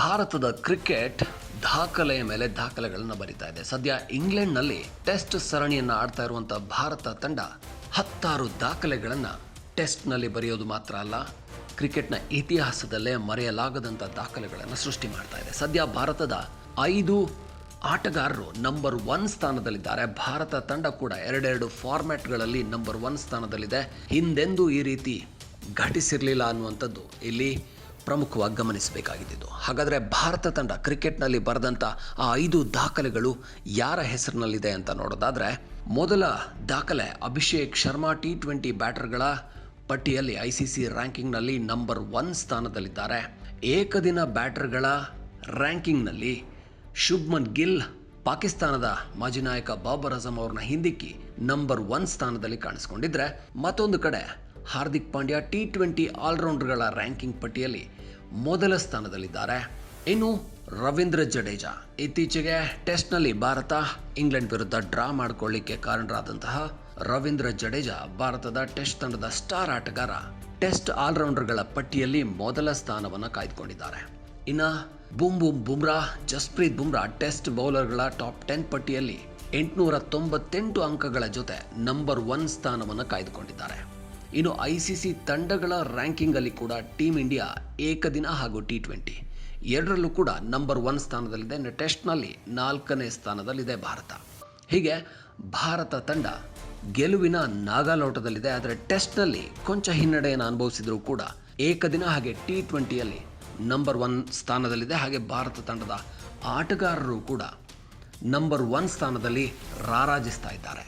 ಭಾರತದ ಕ್ರಿಕೆಟ್ ದಾಖಲೆಯ ಮೇಲೆ ದಾಖಲೆಗಳನ್ನು ಬರಿತಾ ಇದೆ. ಸದ್ಯ ಇಂಗ್ಲೆಂಡ್ನಲ್ಲಿ ಟೆಸ್ಟ್ ಸರಣಿಯನ್ನು ಆಡ್ತಾ ಇರುವಂಥ ಭಾರತ ತಂಡ ಹತ್ತಾರು ದಾಖಲೆಗಳನ್ನು ಟೆಸ್ಟ್ನಲ್ಲಿ ಬರೆಯೋದು ಮಾತ್ರ ಅಲ್ಲ, ಕ್ರಿಕೆಟ್ನ ಇತಿಹಾಸದಲ್ಲೇ ಮರೆಯಲಾಗದಂಥ ದಾಖಲೆಗಳನ್ನು ಸೃಷ್ಟಿ ಮಾಡ್ತಾ ಇದೆ. ಸದ್ಯ ಭಾರತದ ಐದು ಆಟಗಾರರು ನಂಬರ್ ಒನ್ ಸ್ಥಾನದಲ್ಲಿದ್ದಾರೆ. ಭಾರತ ತಂಡ ಕೂಡ ಎರಡೆರಡು ಫಾರ್ಮ್ಯಾಟ್ಗಳಲ್ಲಿ ನಂಬರ್ ಒನ್ ಸ್ಥಾನದಲ್ಲಿದೆ. ಹಿಂದೆಂದೂ ಈ ರೀತಿ ಘಟಿಸಿರಲಿಲ್ಲ ಅನ್ನುವಂಥದ್ದು ಇಲ್ಲಿ ಪ್ರಮುಖವಾಗಿ ಗಮನಿಸಬೇಕಾಗಿದ್ದು ಹಾಗಾದರೆ ಭಾರತ ತಂಡ ಕ್ರಿಕೆಟ್ನಲ್ಲಿ ಬರೆದಂಥ ಆ ಐದು ದಾಖಲೆಗಳು ಯಾರ ಹೆಸರಿನಲ್ಲಿದೆ ಅಂತ ನೋಡೋದಾದರೆ, ಮೊದಲ ದಾಖಲೆ ಅಭಿಷೇಕ್ ಶರ್ಮಾ ಟಿ ಟ್ವೆಂಟಿ ಬ್ಯಾಟರ್ಗಳ ಪಟ್ಟಿಯಲ್ಲಿ ಐ ಸಿ ಸಿ ರ್ಯಾಂಕಿಂಗ್ನಲ್ಲಿ ನಂಬರ್ ಒನ್ ಸ್ಥಾನದಲ್ಲಿದ್ದಾರೆ. ಏಕದಿನ ಬ್ಯಾಟರ್ಗಳ ರ್ಯಾಂಕಿಂಗ್ನಲ್ಲಿ ಶುಭ್ಮನ್ ಗಿಲ್ ಪಾಕಿಸ್ತಾನದ ಮಾಜಿ ನಾಯಕ ಬಾಬರ್ ಅಜಮ್ ಅವ್ರನ್ನ ಹಿಂದಿಕ್ಕಿ ನಂಬರ್ ಒನ್ ಸ್ಥಾನದಲ್ಲಿ ಕಾಣಿಸ್ಕೊಂಡಿದ್ರೆ, ಮತ್ತೊಂದು ಕಡೆ ಹಾರ್ದಿಕ್ ಪಾಂಡ್ಯ ಟಿ ಟ್ವೆಂಟಿ ಆಲ್ರೌಂಡರ್ಗಳ ರ್ಯಾಂಕಿಂಗ್ ಪಟ್ಟಿಯಲ್ಲಿ ಮೊದಲ ಸ್ಥಾನದಲ್ಲಿದ್ದಾರೆ. ಇನ್ನು ರವೀಂದ್ರ ಜಡೇಜಾ. ಇತ್ತೀಚೆಗೆ ಟೆಸ್ಟ್ನಲ್ಲಿ ಭಾರತ ಇಂಗ್ಲೆಂಡ್ ವಿರುದ್ಧ ಡ್ರಾ ಮಾಡಿಕೊಳ್ಳಿಕ್ಕೆ ಕಾರಣರಾದಂತಹ ರವೀಂದ್ರ ಜಡೇಜಾ ಭಾರತದ ಟೆಸ್ಟ್ ತಂಡದ ಸ್ಟಾರ್ ಆಟಗಾರ. ಟೆಸ್ಟ್ ಆಲ್ರೌಂಡರ್ಗಳ ಪಟ್ಟಿಯಲ್ಲಿ ಮೊದಲ ಸ್ಥಾನವನ್ನು ಕಾಯ್ದುಕೊಂಡಿದ್ದಾರೆ. ಇನ್ನು ಬುಮ್ ಬುಮ್ ಬುಮ್ರಾ, ಜಸ್ಪ್ರೀತ್ ಬುಮ್ರಾ ಟೆಸ್ಟ್ ಬೌಲರ್ಗಳ ಟಾಪ್ ಟೆನ್ ಪಟ್ಟಿಯಲ್ಲಿ ಎಂಟುನೂರ ತೊಂಬತ್ತೆಂಟು ಅಂಕಗಳ ಜೊತೆ ನಂಬರ್ ಒನ್ ಸ್ಥಾನವನ್ನು ಕಾಯ್ದುಕೊಂಡಿದ್ದಾರೆ. ಇನ್ನು ಐ ಸಿ ಸಿ ತಂಡಗಳ ರ್ಯಾಂಕಿಂಗಲ್ಲಿ ಕೂಡ ಟೀಮ್ ಇಂಡಿಯಾ ಏಕದಿನ ಹಾಗೂ ಟಿ ಟ್ವೆಂಟಿ ಎರಡರಲ್ಲೂ ಕೂಡ ನಂಬರ್ ಒನ್ ಸ್ಥಾನದಲ್ಲಿದೆ. ಟೆಸ್ಟ್ನಲ್ಲಿ ನಾಲ್ಕನೇ ಸ್ಥಾನದಲ್ಲಿದೆ ಭಾರತ. ಹೀಗೆ ಭಾರತ ತಂಡ ಗೆಲುವಿನ ನಾಗಾಲೋಟದಲ್ಲಿದೆ. ಆದರೆ ಟೆಸ್ಟ್ನಲ್ಲಿ ಕೊಂಚ ಹಿನ್ನಡೆಯನ್ನು ಅನುಭವಿಸಿದರೂ ಕೂಡ ಏಕದಿನ ಹಾಗೆ ಟಿ ಟ್ವೆಂಟಿಯಲ್ಲಿ ನಂಬರ್ ಒನ್ ಸ್ಥಾನದಲ್ಲಿದೆ. ಹಾಗೆ ಭಾರತ ತಂಡದ ಆಟಗಾರರು ಕೂಡ ನಂಬರ್ ಒನ್ ಸ್ಥಾನದಲ್ಲಿ ರಾರಾಜಿಸ್ತಾ ಇದ್ದಾರೆ.